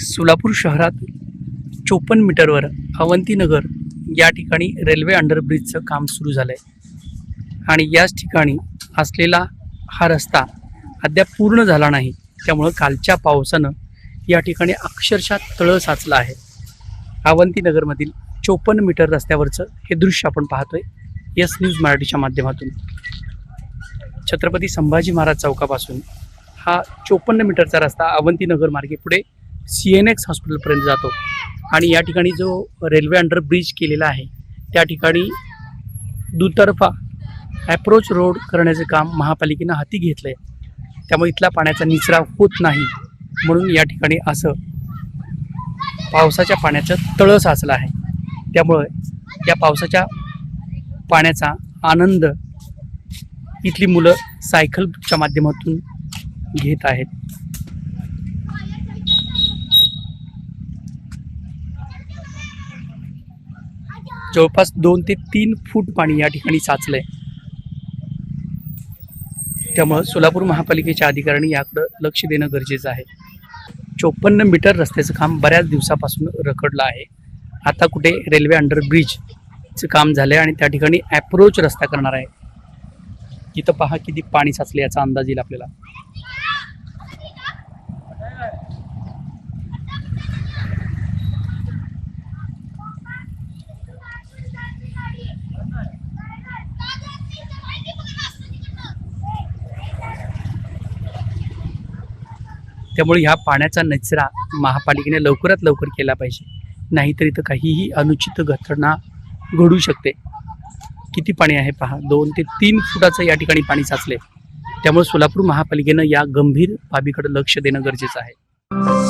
सोलापूर शहरात चोपन्न मीटरवर अवंतीनगर या ठिकाणी रेल्वे अंडरब्रिजचं काम सुरू झालं आहे आणि याच ठिकाणी असलेला हा रस्ता अद्याप पूर्ण झाला नाही. त्यामुळं कालच्या पावसानं या ठिकाणी अक्षरशः तळं साचलं आहे. अवंतीनगरमधील चोपन्न मीटर रस्त्यावरचं हे दृश्य आपण पाहतोय. यस न्यूज मराठीच्या माध्यमातून. छत्रपती संभाजी महाराज चौकापासून हा चोपन्न मीटरचा रस्ता अवंतीनगर मार्गे पुढे सी एन एक्स हॉस्पिटलपर्यंत जातो. आणि या ठिकाणी जो रेल्वे अंडर ब्रिज केलेला आहे त्या ठिकाणी दुतर्फा ॲप्रोच रोड करण्याचे काम महापालिकेनं हाती घेतलं आहे त्यामुळे इथला पाण्याचा निचरा होत नाही. म्हणून या ठिकाणी असं पावसाच्या पाण्याचं तळं साचलं आहे. त्यामुळं या पावसाच्या पाण्याचा आनंद इथली मुलं सायकलच्या माध्यमातून घेत आहेत. जवळपास दोन ते तीन फूट पाणी या ठिकाणी साचलं आहे त्यामुळं सोलापूर महापालिकेच्या अधिकाऱ्यांनी याकडं लक्ष देणं गरजेचं आहे. चोपन्न मीटर रस्त्याचं काम बऱ्याच दिवसापासून रखडलं आहे. आता कुठे रेल्वे अंडर ब्रिजचं काम झालं आहे आणि त्या ठिकाणी ॲप्रोच रस्ता करणार आहे. इथं पहा किती पाणी साचले याचा अंदाज येईल आपल्याला. त्यामुळे ह्या पाण्याचा निचरा महापालिकेने लवकरात लवकर केला पाहिजे. नाहीतर इथं काहीही अनुचित घटना घडू शकते. किती पाणी आहे पहा दोन ते तीन फुटाचं या ठिकाणी पाणी साचले त्यामुळे सोलापूर महापालिकेनं या गंभीर बाबीकडे लक्ष देणं गरजेचं आहे.